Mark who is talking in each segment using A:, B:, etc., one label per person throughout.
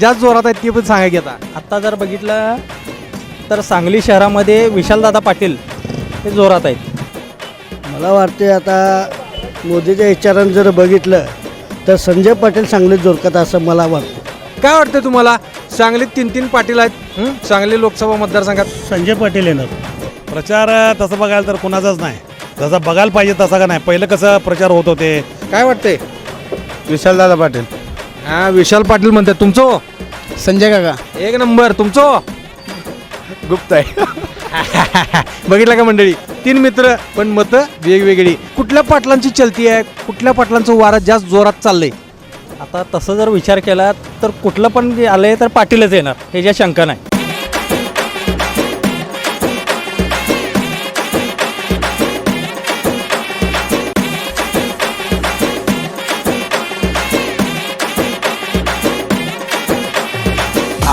A: जास्त जोरात आहेत ते पण सांगा की आता.
B: आत्ता जर बघितलं तर सांगली शहरामध्ये विशालदादा पाटील हे जोरात आहेत.
C: मला वाटते आता मोदीच्या विचारानं जर बघितलं तर संजय पाटील चांगले जोरकत असं मला वाटतं.
A: काय वाटतं तुम्हाला? सांगलीत तीन तीन पाटील आहेत हं? सांगली लोकसभा मतदारसंघात.
C: संजय पाटील येणार.
D: प्रचार तसं बघायला तर कुणाचाच नाही. जसं बघायला पाहिजे तसं का नाही? पहिलं कसं प्रचार होत होते?
A: काय वाटतंय?
E: विशालदादा पाटील.
A: हा विशाल पाटील म्हणतात. तुमचं?
E: संजय काका.
A: एक नंबर तुमचं?
E: गुप्त आहे.
A: बघितलं का मंडळी? तीन मित्र पण मतं वेगवेगळी. कुठल्या पाटलांची चलती आहे? कुठल्या पाटलांचं वारा जास्त जोरात चाललंय?
B: आता तसं जर विचार केला तर कुठलं पण जे आलंय तर पाटीलच येणार. हे ज्या शंका नाही.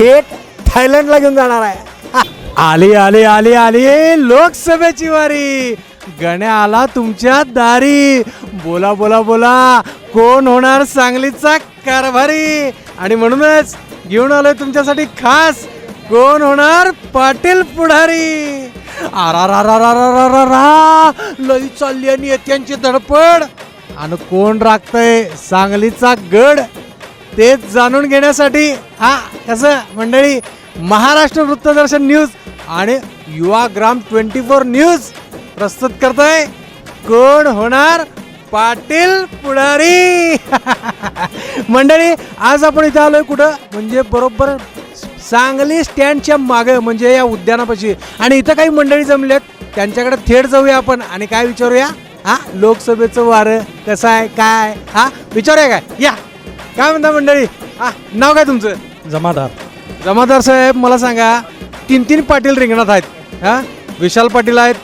A: थेट थायलंडला घेऊन जाणार आहे. आली आली आली आली. लोकसभेची वारी. गण्या आला तुमच्या दारी. बोला बोला बोला. कोण होणार सांगलीचा कारभारी? आणि म्हणूनच घेऊन आलोय तुमच्यासाठी खास कोण होणार पाटील पुढारी? आरा लई चालली आणि त्यांची धडपड. आणि कोण राखतय सांगलीचा गड? ते जाणून घेण्यासाठी हा कसं मंडळी महाराष्ट्र वृत्तदर्शन न्यूज आणि युवा ग्राम ट्वेंटी फोर न्यूज प्रस्तुत करतोय. कोण होणार? पाटील पुढारी. मंडळी आज आपण इथं आलोय कुठं? म्हणजे बरोबर सांगली स्टँडच्या मागे म्हणजे या उद्यानापाशी. आणि इथं काही मंडळी जमल्यात त्यांच्याकडे थेट जाऊया आपण आणि काय विचारूया? हा लोकसभेचं वारं कसं आहे काय हा विचारूया काय? या. काय म्हणता मंडळी? हा नाव काय तुमचं?
B: जमादार.
A: जमादार साहेब मला सांगा तीन तीन पाटील रिंगणात आहेत. हा? विशाल पाटील आहेत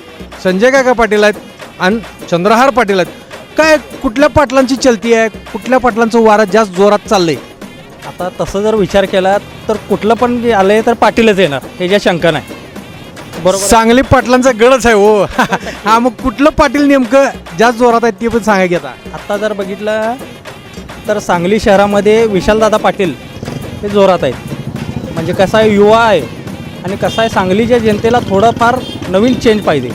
A: संजय काका पाटील आहेत आणि चंद्रहार पाटील आहेत. काय कुठल्या पाटलांची चलती आहे? कुठल्या पाटलांचं वारा जास्त जोरात चाललंय?
B: आता तसं जर विचार केला तर कुठलं पण जे आलंय तर पाटीलच येणार. हे ज्या शंका नाही. बरोबर.
A: सांगली पाटलांचा गडच आहे हो. हा मग कुठलं पाटील नेमकं जास्त जोरात आहेत ते पण सांगा की आता.
B: आत्ता जर बघितलं तर सांगली शहरामध्ये विशालदादा पाटील हे जोरात आहेत. म्हणजे कसा आहे युवा आहे आणि कसं आहे सांगलीच्या जनतेला थोडंफार नवीन चेंज पाहिजे.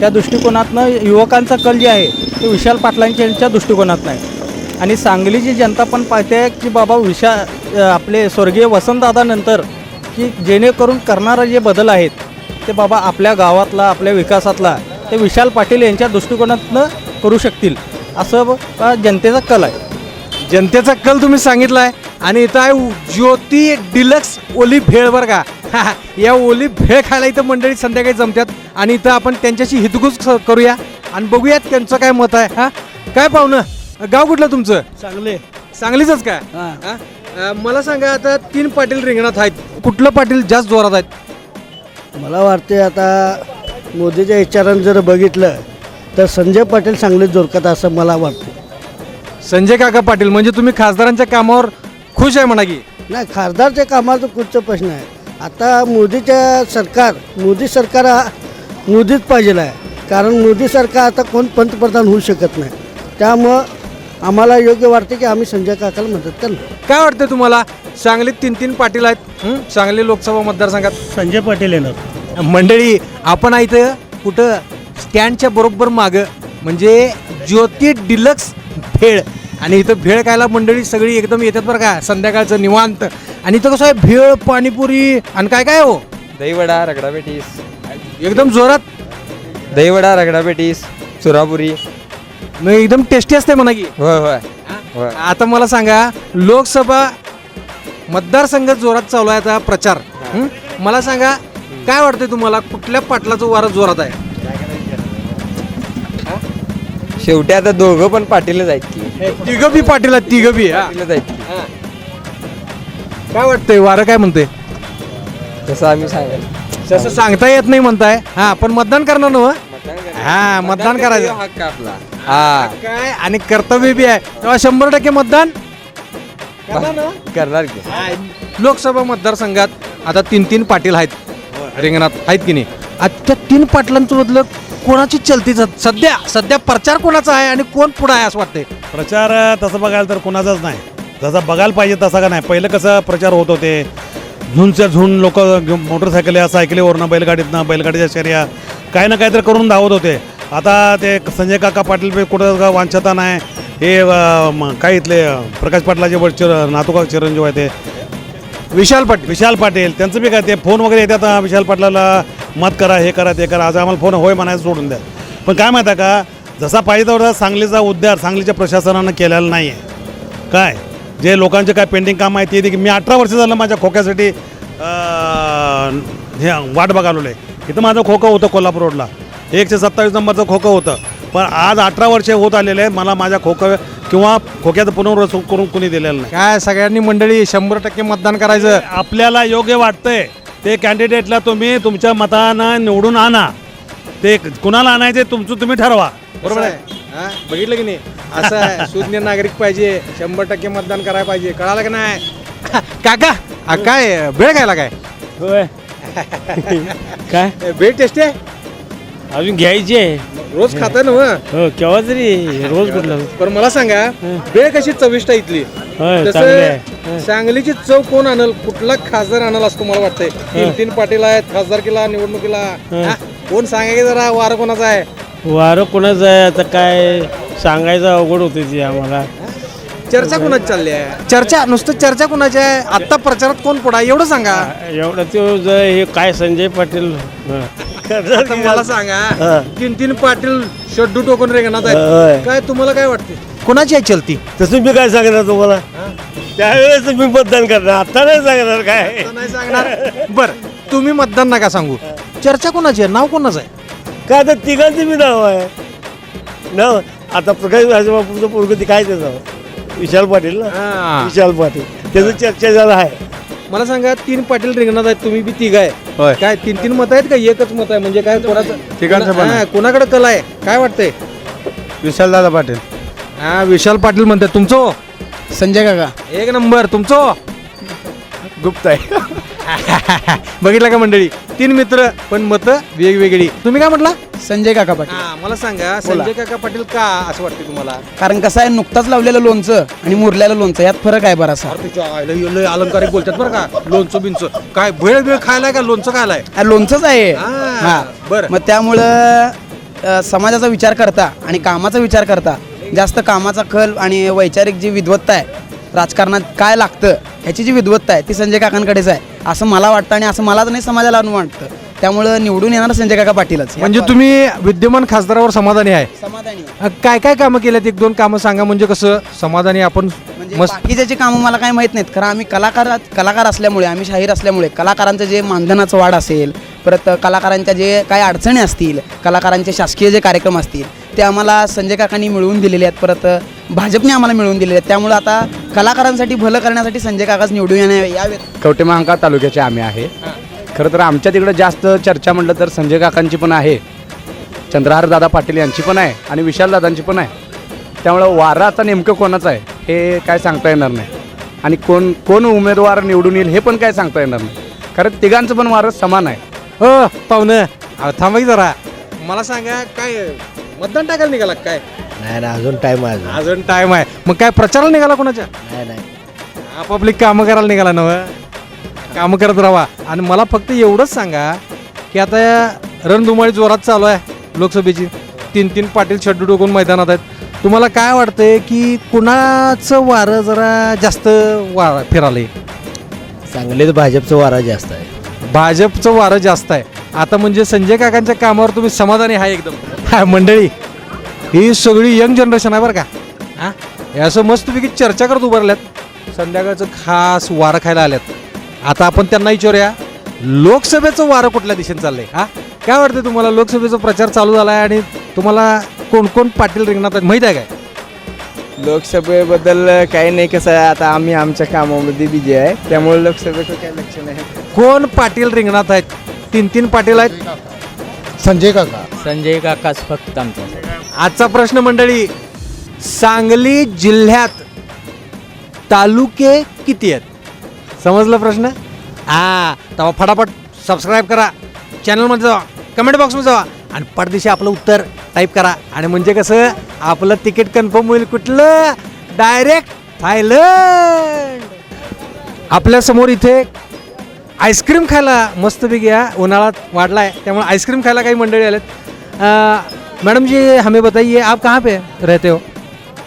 B: त्या दृष्टिकोनातनं युवकांचा कल जे आहे ते विशाल पाटलांच्या दृष्टिकोनात नाही आणि सांगलीची जनता पण पाहते की बाबा विशा आपले स्वर्गीय वसंतदादानंतर की जेणेकरून करणारे जे बदल आहेत ते बाबा आपल्या गावातला आपल्या विकासातला ते विशाल पाटील यांच्या दृष्टिकोनातनं करू शकतील असं जनतेचा कल आहे.
A: जनतेचा कल तुम्ही सांगितलाय आणि इथं आहे ज्योती डिलक्स ओली भेळ बरं का या ओली भेळ खायला इथं मंडळी संध्याकाळी जमतात आणि इथं आपण त्यांच्याशी हितगुज करूया आणि बघूयात त्यांचं काय मत आहे हा? काय पाहुणं? गाव कुठलं तुमचं?
C: चांगले
A: सांगलीच काय.
C: हा?
A: अं, मला सांगा आता तीन पाटील रिंगणात आहेत. कुठलं पाटील जास्त जोरात आहेत?
C: मला वाटते आता मोदीच्या विचारानं जर बघितलं तर संजय पाटील चांगले जोरकत असं मला वाटतं
A: संजय काका पाटील म्हणजे तुम्ही खासदारांच्या कामावर खुश आहे म्हणा की?
C: नाही खासदारच्या कामाचा कुठचा प्रश्न आहे. आता मोदीच्या सरकार मोदी सरकार हा मोदीच पाहिजे आहे. कारण मोदी सरकार आता कोण पंतप्रधान होऊ शकत नाही. त्यामुळं आम्हाला योग्य वाटते की आम्ही संजय काकाला मदत करणार.
A: काय वाटतं तुम्हाला? सांगलीत तीन तीन पाटील आहेत हं? सांगली लोकसभा मतदारसंघात.
C: संजय पाटील येणार.
A: मंडळी आपण आहे इथं कुठं स्टँडच्या बरोबर मागं. म्हणजे ज्योती डिलक्स भेळ. आणि इथं भेळ खायला मंडळी सगळी एकदम येतात बरं का संध्याकाळचं निवांत. आणि इथं कसं आहे भेळ पाणीपुरी आणि काय काय हो?
F: दहीवडा रगडा पेटीस
A: एकदम जोरात?
F: दहीवडा रगडा पेटीस सुरापुरी
A: मग एकदम टेस्टी असते म्हणा की.
F: होय होय. होय.
A: आता मला सांगा लोकसभा मतदारसंघ जोरात चालू आहे आता प्रचार. हं? मला सांगा काय वाटतंय तुम्हाला कुठल्या पाटलाचं वारं जोरात आहे?
F: शेवटी आता दोघं पण पाटीलच आहेत की.
A: तिघं बी पाटील आहेत तिघं बी हा.
F: पाटीलच आहेत की.
A: काय वाटतंय वारं काय म्हणते
F: तसं आम्ही सांगाल.
A: तसं सांगता येत नाही म्हणताय. हा पण मतदान करणार ना हा? मतदान करायचं.
F: हक्क आपला. हा.
A: काय? आणि कर्तव्य बी आहे. तेव्हा शंभर टक्के मतदान करणार ना?
F: करणार की.
A: लोकसभा मतदारसंघात आता तीन तीन पाटील आहेत. रिंगणात. आहेत की नाही? आता त्या तीन पाटलांचं बदल कोणाची चलती सध्या सध्या प्रचार कोणाचा आहे आणि कोण पुढे आहे असं वाटतंय?
D: प्रचार तसं बघायला तर कुणाचाच नाही. जसा बघायला पाहिजे तसा का नाही? पहिलं कसं प्रचार होत होते. झुंडच्या झुंड लोक मोटरसायकल्या सायकलीवरनं बैलगाडीतनं बैलगाडीच्या शर्या काही ना काहीतरी करून धावत होते. आता ते संजय काका पाटील कुठं का वांछता नाही. हे काय इथले प्रकाश पाटलाचे चिर नातुका चिरंजीव आहे ते.
A: विशाल पाटील.
D: विशाल पाटील त्यांचं बी काय ते फोन वगैरे येतात विशाल पाटलाला मत करा हे करा ते करा आज आम्हाला फोन होय म्हणायचं सोडून द्या. पण काय माहिती आहे का जसा पाहिजे तसा सांगलीचा उद्धार सांगलीच्या प्रशासनानं केलेला नाही आहे काय? जे लोकांचे काय पेंडिंग काम आहे ते देखील मी अठरा वर्ष झालं माझ्या खोक्यासाठी अ, हे वाट बघालो आहे इथं माझं खोकं होतं कोल्हापूर रोडला. एकशे सत्तावीस नंबरचं खोकं होतं. पण आज अठरा वर्षे होत आलेले आहे मला माझ्या खोकं किंवा खोक्याचं पुनर्वसन करून कुणी दिलेलं नाही.
A: काय सगळ्यांनी मंडळी शंभर टक्के मतदान करायचं.
D: आपल्याला योग्य वाटतंय. ते कॅन्डिडेटला तुम्ही तुमच्या मतानं निवडून आणा. ते कुणाला आणायचे तुमचं तुम्ही ठरवा.
A: बरोबर आहे? हा? बघितलं की नाही? असं आहे सुज्ञ नागरिक पाहिजे शंभर टक्के मतदान करायला पाहिजे. कळालं का नाही? काका आ, काय भेळ खायला काय?
G: होय. काय?
A: भेळ टेस्टी आहे?
G: अजून घ्यायची आहे.
A: रोज खाता ना?
G: हो केव्हा तरी रोज कुठलं.
A: पण मला सांगा भेळ कशी चविष्ट आहे इथली?
G: होय चांगलं आहे.
A: तसं सांगलीची चव कोण आणल? कुठला खासदार आणल असं तुम्हाला वाटतंय? तीन तीन पाटील आहेत खासदारकीला निवडणुकीला. हा? कोण सांगा की जरा? वार कोणाचा आहे?
G: वारं कोणाचं आहे? आता काय सांगायचं अवघड होते ती आम्हाला.
A: चर्चा कोणाची चालली आहे? चर्चा नुसतं चर्चा कोणाची आहे? आता प्रचारात कोण पुढा एवढं सांगा.
G: एवढं ते ज- हे काय संजय पाटील हं.
A: आता मला सांगा तीन तीन पाटील शड्डू टोकून रेंगणात. आहेत. काय तुम्हाला काय वाटते? कोणाची आहे चलती?
G: तसं मी काय सांगणार तुम्हाला? त्यावेळेस मी मतदान करणार आता नाही सांगणार काय.
A: आता नाही सांगणार? बर तुम्ही मतदान नका सांगू. चर्चा कोणाची आहे? नाव कोणाचं आहे?
G: काय आता तिघांचं मी नाव आहे? नाव आता प्रकाश राजबापूचं पोरगं ते काय त्याचं? विशाल पाटील ना?
A: हा.
G: विशाल पाटील. त्याचं चर्चा झालं आहे.
A: मला सांगा तीन पाटील रिंगणात आहेत तुम्ही बी तिघ आहे.
E: होय.
A: काय तीन तीन मत आहेत का? एकच मत आहे म्हणजे काय
E: तिघांचं पण आहे.
A: हा, कोणाकडे कला आहे? काय वाटतंय?
E: विशालदादा पाटील.
A: हा विशाल पाटील म्हणतात. तुमचं? हो?
E: संजय काका.
A: एक नंबर. तुमचं? हो?
E: गुप्त आहे.
A: बघितलं का मंडळी? तीन मित्र पण मतं वेगवेगळी. तुम्ही काय म्हटला?
H: संजय काका पाटील.
A: हा मला सांगा संजय काका पाटील का असं वाटतं तुम्हाला?
H: कारण कसं आहे नुकताच लावलेलं लोणचं आणि मुरलेलं लोणचं यात फरक आहे बराचसा
A: अरे तुझ्या आईला हे लय अलंकारिक बोलतात बरं का लोणचं बिंचं काय भेळ भेळ खायलाय का लोणचं खायलाय?
H: हा, लोणचंच आहे.
A: हा,
H: हा.
A: बरं.
H: मग त्यामुळं अ, समाजाचा विचार करता आणि कामाचा विचार करता जास्त कामाचा कल आणि वैचारिक जी विद्वत्ता आहे राजकारणात काय लागतं ह्याची जी विद्वत्ता आहे ती संजय काकांकडेच आहे. असं मला वाटतं आणि असं मलाच नाही समाजाला अनु वाटतं. त्यामुळं निवडून येणार संजय काका पाटीलच.
A: म्हणजे तुम्ही विद्यमान खासदारावर समाधानी आहे?
H: समाधानी
A: काय काय कामं केल्यात? एक दोन कामं सांगा म्हणजे कसं समाधानी आपण
H: म्हणजे
A: मस्त.
H: बाकीच्याची कामं मला काही माहीत नाहीत. कारण आम्ही कलाकार कलाकार असल्यामुळे आम्ही शाहीर असल्यामुळे कलाकारांचं जे मानधनाचं वाढ असेल परत कलाकारांच्या जे काही अडचणी असतील कलाकारांचे शासकीय जे कार्यक्रम असतील ते आम्हाला संजय काकांनी मिळवून दिलेले आहेत. परत भाजपने आम्हाला मिळवून दिलेले आहेत. त्यामुळे आता कलाकारांसाठी भलं करण्यासाठी संजय काकाच निवडून येण्या यावेत
E: कवटे महांकाळ तालुक्याचे आम्ही आहे. खरं तर आमच्या तिकडं जास्त चर्चा म्हटलं तर संजय काकांची पण आहे. चंद्रहार दादा पाटील यांची पण आहे आणि विशाल दादांची पण आहे. त्यामुळं वारा आता नेमकं कोणाचं आहे? हे काय सांगता येणार नाही. आणि कोण कोण उमेदवार निवडून येईल हे पण काय सांगता येणार नाही. खरं तिघांचं पण वारं समान आहे.
A: हो पाहुणं. अहो, थांबा की जरा. मला सांगा काय मतदान टाकायला निघाला काय?
C: नाही नाही अजून टाईम आहे अजून.
A: अजून टाइम आहे. मग काय प्रचाराला निघाला कोणाच्या?
C: नाही नाही.
A: आपापली कामं करायला निघाला नव कामं करत राहा. आणि मला फक्त एवढंच सांगा की आता या रणधुमाळी जोरात चालू आहे लोकसभेची. तीन तीन पाटील शड्डू टोकून मैदानात आहेत. तुम्हाला काय वाटतंय की कुणाचं वारं जरा जास्त वारा फिरालंय?
G: सांगलीत भाजपचं वारा जास्त आहे.
A: भाजपचं वारं जास्त आहे. आता म्हणजे संजय काकांच्या कामावर तुम्ही समाधानी आहे एकदम. हा मंडळी ही सगळी यंग जनरेशन आहे बरं का. हां? हे असं मस्तपैकी चर्चा करत उभारल्यात. संध्याकाळचं खास वारं खायला आल्यात. आता आपण त्यांना विचारूया लोकसभेचं वारं कुठल्या दिशेने चाललंय? हा? काय वाटतं तुम्हाला? लोकसभेचा प्रचार चालू झाला आहे आणि तुम्हाला कोण कोण पाटील रिंगणात आहेत? माहीत आहे काय?
F: लोकसभेबद्दल काही नाही कसं आहे आता आम्ही आमच्या कामामध्ये बिझी आहे त्यामुळे लोकसभेचं काही लक्ष नाही.
A: कोण पाटील रिंगणात आहेत? तीन तीन पाटील आहेत?
C: संजय काका.
B: संजय काकाच फक्त आमचा
A: आजचा प्रश्न मंडळी सांगली जिल्ह्यात तालुके किती आहेत? समजलं प्रश्न? हा तेव्हा फटाफट सबस्क्राईब करा. चॅनलमध्ये जावा. कमेंट बॉक्समध्ये जावा. आणि पडदिशी आपलं उत्तर टाईप करा. आणि म्हणजे कसं आपलं तिकीट कन्फर्म होईल कुठलं? Direct Thailand. आपल्यासमोर इथे आईस्क्रीम खायला मस्तपैकी या उन्हाळा वाढला है त्यामुळे आइसक्रीम खायला काही मंडळी आलेत. मैडम जी हमें बताइए आप कहाँ पे रहते हो?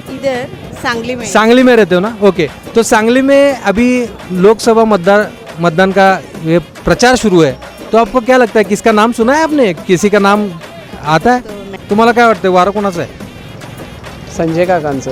I: इधर सांगली में.
A: सांगली में रहते हो ना? ओके तो सांगली में अभी लोकसभा मतदान मतदान का ये प्रचार शुरू है. तो आपको क्या लगता है किसका नाम सुना है आपने? किसी का नाम आता है? तुम्हाला काय वाटतं वारं कोणाचं आहे?
E: संजय काकांचं.